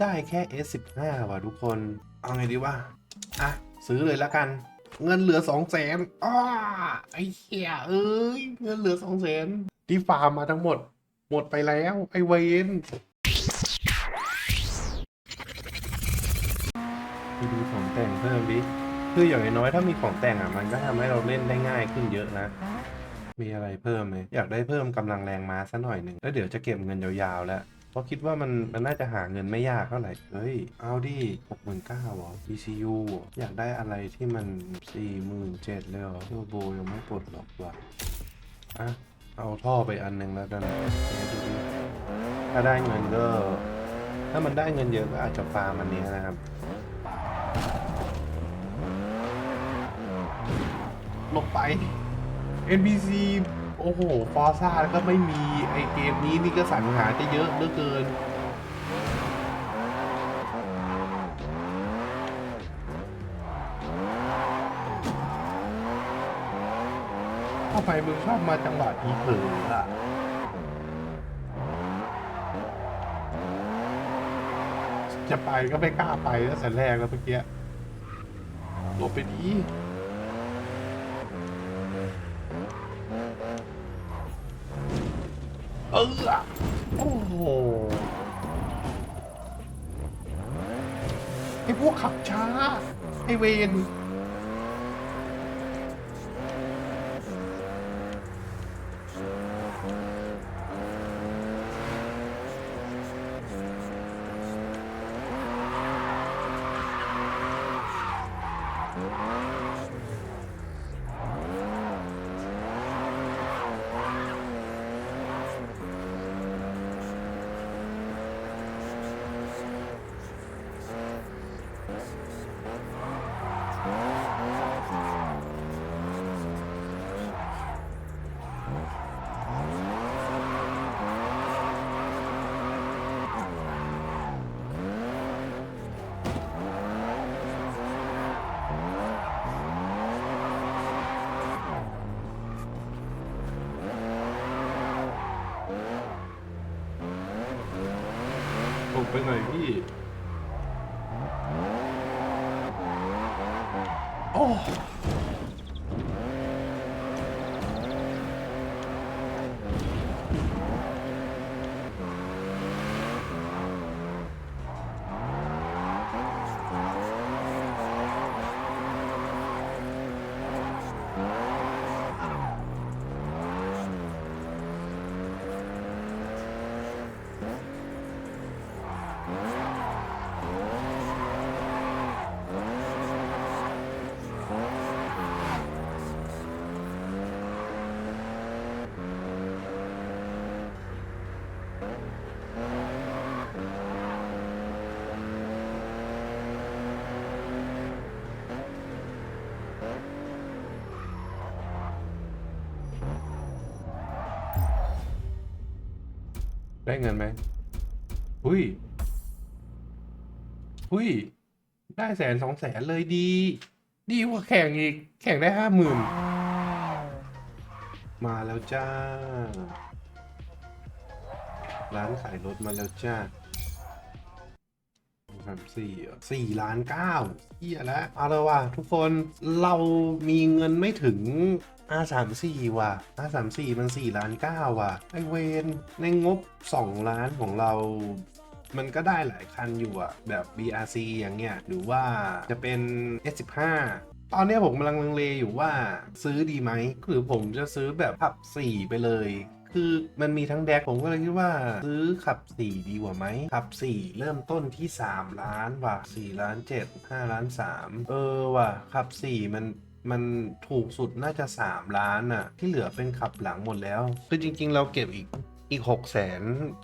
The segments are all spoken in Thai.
ได้แค่ S15 ว่ะทุกคน เอาไงดีวะ อะ ซื้อเลยละกัน เงินเหลือสองแสนอ้าไอ้เหี้ยเอ้ย เงินเหลือสองแสนที่ฟาร์มมาทั้งหมด หมดไปแล้ว ไอ้เวนไปดูของแต่งเพิ่มดิ คืออย่างน้อยๆถ้ามีของแต่งอะ มันก็ทำให้เราเล่นได้ง่ายขึ้นเยอะนะมีอะไรเพิ่มไหมอยากได้เพิ่มกำลังแรงม้าสัหน่อยหนึ่งแล้วเดี๋ยวจะเก็บเงินยาวๆแล้ว เพราะคิดว่ามันมันน่าจะหาเงินไม่ยากเท่าไหร่ เฮ้ย เอาดิหกหมื่นเก้าหรอ ECU อยากได้อะไรที่มันสี่หมื่นเจ็ดเลยเหรอเทอร์โบยังไม่ปลดหรอกว่ะอะ เอาท่อไปอันหนึ่งแล้วกันดูดิถ้าได้เงินก็ ถ้ามันได้เงินเยอะก็อาจจะฟาร์มอันนี้นะครับลงไป NPC โอ้โห ฟอร์ซ่าก็ไม่มี ไอเกมนี้นี่ก็สรรหาจะเยอะเหลือเกินทำไมมึงชอบมาจังหวะทีเผลออะจะไปก็ไม่กล้าไปตั้งแต่แรกแล้วเมื่อกี้หลบไปดี เออโอ้โหไอพวกขับช้า ไอเวน ตก ได้เงินไหมอุ้ย อุ้ย ได้แสนสองแสนเลยดี ดีกว่าแข่งอีก แข่งได้ห้าหมื่น มาแล้วจ้า ร้านขายรถมาแล้วจ้าสามสี่สี่ล้านเก้าเฮียแล้วเอาเลยว่ะทุกคนเรามีเงินไม่ถึง R 3 4ว่ะ R 3 4มัน4ล้าน9ว่ะ ไอเวนในงบ2ล้านของเรา มันก็ได้หลายคันอยู่อะแบบ BRC อย่างเงี้ย หรือว่าจะเป็น S15 ตอนนี้ผมกำลังลังเลอยู่ว่าซื้อดีไหมหรือผมจะซื้อแบบขับ 4 ไปเลย คือมันมีทั้งแดกผมก็เลยคิดว่า ซื้อขับ 4 ดีกว่าไหมขับ 4 เริ่มต้นที่ 3 ล้านว่ะ4ล้าน7 5ล้าน3เออว่ะขับ 4 มัน มันถูกสุดน่าจะ3ล้านอะ่ะที่เหลือเป็นขับหลังหมดแล้ว คือจริง ๆ เราเก็บอีกอีก6 0แสน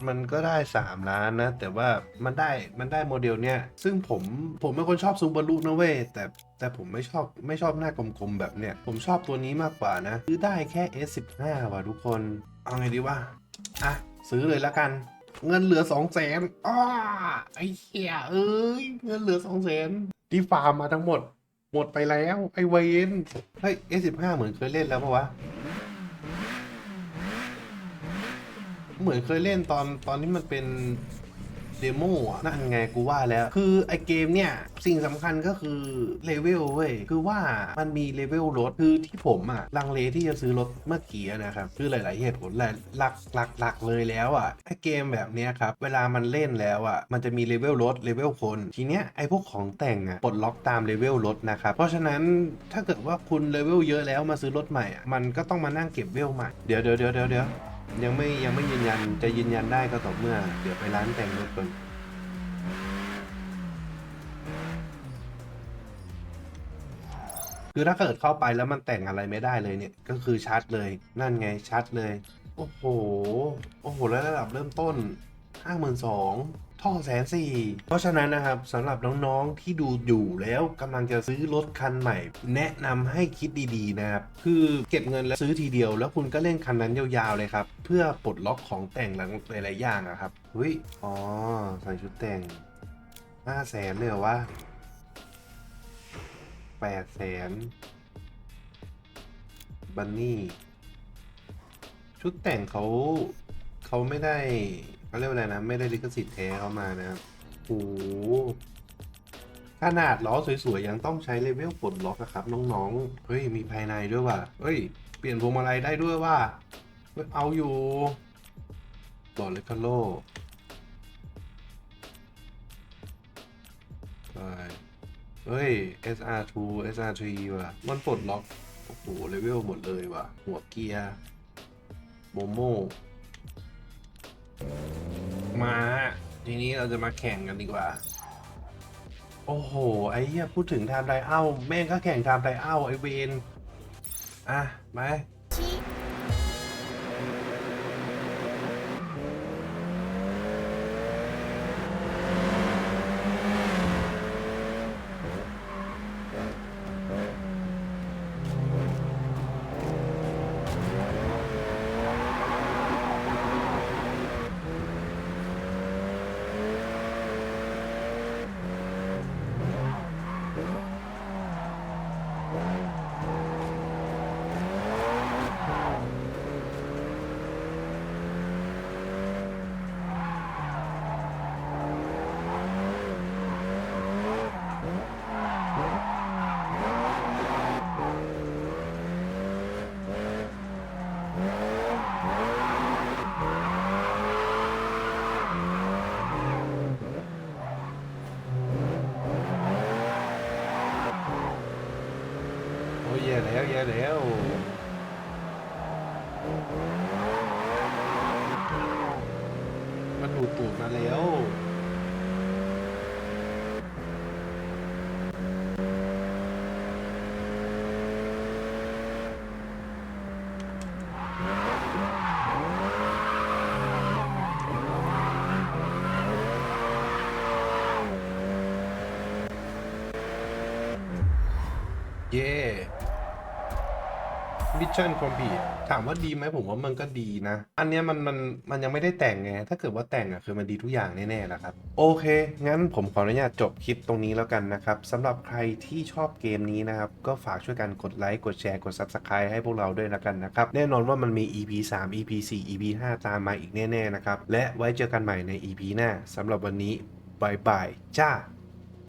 มันก็ได้ 3 ล้านนะ แต่ว่ามันได้มันได้โมเดลเนี้ยซึ่งผมผมเป็นคนชอบซูบารุนะเว้ยแต่แต่ผมไม่ชอบไม่ชอบหน้ากลมๆแบบเนี้ยผมชอบตัวนี้มากกว่านะซื้อได้แค่ S15 ว่ะทุกคน เอาไงดีวะอะ ซื้อเลยละกัน เงินเหลือสองแสนอ้าไอ้เหี้ยเอ้ยเงินเหลือสองแสนที่ฟาร์มมาทั้งหมด หมดไปแล้ว ไอ้เวนเฮ้ยเอสิบห้าเหมือนเคยเล่นแล้วปะวะ เหมือนเคยเล่นตอนตอนที่มันเป็น เดโมอะนั่นไงกูว่าแล้ว คือไอเกมเนี่ย สิ่งสำคัญก็คือเลเวลเว้ย คือว่ามันมีเลเวลรถ คือที่ผมอะ ลังเลที่จะซื้อรถเมื่อกี้นะครับ คือหลาย ๆ เหตุผลแหละหลักหลักหลักเลยแล้วอะไอเกมแบบเนี้ยครับ เวลามันเล่นแล้วอะ มันจะมีเลเวลรถเลเวลคน ทีเนี้ยไอพวกของแต่งอะปลดล็อกตามเลเวลรถนะครับ เพราะฉะนั้นถ้าเกิดว่าคุณเลเวลเยอะแล้วมาซื้อรถใหม่อะมันก็ต้องมานั่งเก็บเวลใหม่ เดี๋ยวเดี๋ยวเดี๋ยวเดี๋ยว ยังไม่ยังไม่ยืนยันจะยืนยันได้ก็ต่อเมื่อ เดี๋ยวไปร้านแต่งรถก่อนคือถ้าเกิดเข้าไปแล้วมันแต่งอะไรไม่ได้เลยเนี่ยก็คือชัดเลย นั่นไงชัดเลย โอ้โห โอ้โห แล้วระดับเริ่มต้นห้าหมื่นสอง ท่อแสนสี่เพราะฉะนั้นนะครับสำหรับน้องๆที่ดูอยู่แล้วกำลังจะซื้อรถคันใหม่ แนะนำให้คิดดีๆนะครับ คือเก็บเงินแล้วซื้อทีเดียว แล้วคุณก็เล่นคันนั้นยาวๆเลยครับ เพื่อปลดล็อกของแต่งหลายๆอย่างอะครับเฮ้ยอ๋อใส่ชุดแต่งห้าแสนเลยเหรอวะแปดแสนบันนี่ชุดแต่งเขา เขาไม่ได้เขาเรียกว่าอะไรนะ ไม่ได้ลิขสิทธิ์แท้เขามานะครับโอ้โหขนาดล้อสวยๆ ยังต้องใช้เลเวลปลดล็อกอะครับ น้องๆ เฮ้ย มีภายในด้วยว่ะเฮ้ย เปลี่ยนพวงมาลัยได้ด้วยว่ะเอาอยู่บอเลคาโลใช่เฮ้ย SR2 SR3 ว่ะ มันปลดล็อก โอ้โห เลเวลหมดเลยว่ะ หัวเกียร์ โมโม มาทีนี้เราจะมาแข่งกันดีกว่า โอ้โห ไอ้เหี้ยพูดถึงไทม์ไดเอ้าแม่งก็แข่งไทม์ไดเอ้าไอเวนอะ มาโอ้ยแย่แล้วแล้วมันดูดตูดมาแล้วเย่ มิชชั่นคอมพีถามว่าดีไหมผมว่ามันก็ดีนะ อันเนี้ยมันมันมันยังไม่ได้แต่งไง ถ้าเกิดว่าแต่งอะคือมันดีทุกอย่างแน่ๆแหละครับ โอเค งั้นผมขออนุญาตจบคลิปตรงนี้แล้วกันนะครับสำหรับใครที่ชอบเกมนี้นะครับ ก็ฝากช่วยกันกดไลค์ กดแชร์ กด Subscribe ให้พวกเราด้วยแล้วกันนะครับ แน่นอนว่ามันมี EP 3 EP 4 EP 5 ตามมาอีกแน่ๆนะครับ และไว้เจอกันใหม่ใน EP หน้าสำหรับวันนี้บายบายจ้า